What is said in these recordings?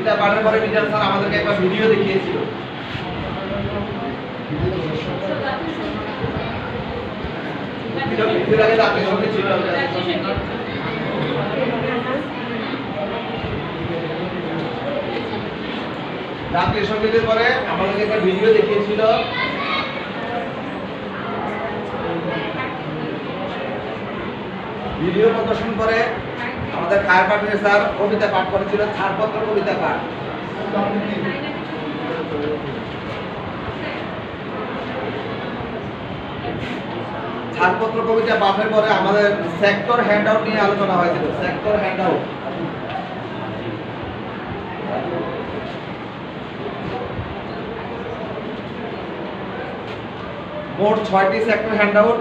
এটা পাঠার পরে মিজান স্যার আমাদেরকে একটা ভিডিও দেখিয়েছিল। জাতীয় সঙ্গীতের পরে আমাদেরকে একটা ভিডিও দেখিয়েছিল। ভিডিও প্রদর্শন করে। আমাদের খায়ের পাঠের স্যার কবিতা পাঠ করেছিল, ছাড়পত্র কবিতা পাঠ। ছাড়পত্র কবিতা পাঠের পরে আমাদের সেক্টর হ্যান্ড আউট নিয়ে আলোচনা হয়েছিল সেক্টর হ্যান্ড আউট মোট ছয়টি সেক্টর হ্যান্ড আউট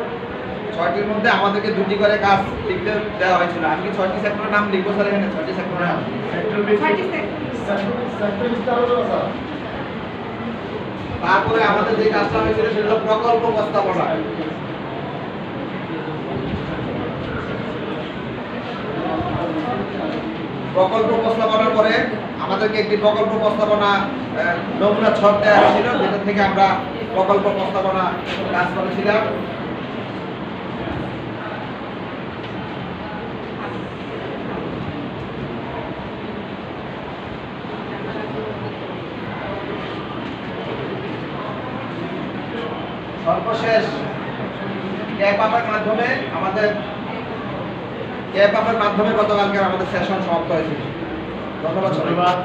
ছয়টির মধ্যে আমাদেরকে দুটি করে কাজ লিখতে দেওয়া হয়েছিল। আমি কি ছয়টি সেক্টরের নাম লিখব স্যার এখানে? ছয়টি সেক্টরের নাম। তারপরে আমাদের যে কাজটা হয়েছিল সেটা হলো প্রকল্প প্রস্তাবনা। প্রকল্প প্রস্তাবনার পরে আমাদেরকে একটি প্রকল্প প্রস্তাবনা আহ, নমুনা ছক দেওয়া হয়েছিল। যেটা থেকে আমরা প্রকল্প প্রস্তাবনা কাজ করেছিলাম। সর্বশেষ ক্যাপ আপের মাধ্যমে আমাদের ক্যাপ আপের মাধ্যমে গতকালকে আমাদের সেশন সমাপ্ত হয়েছে। ধন্যবাদ ধন্যবাদ।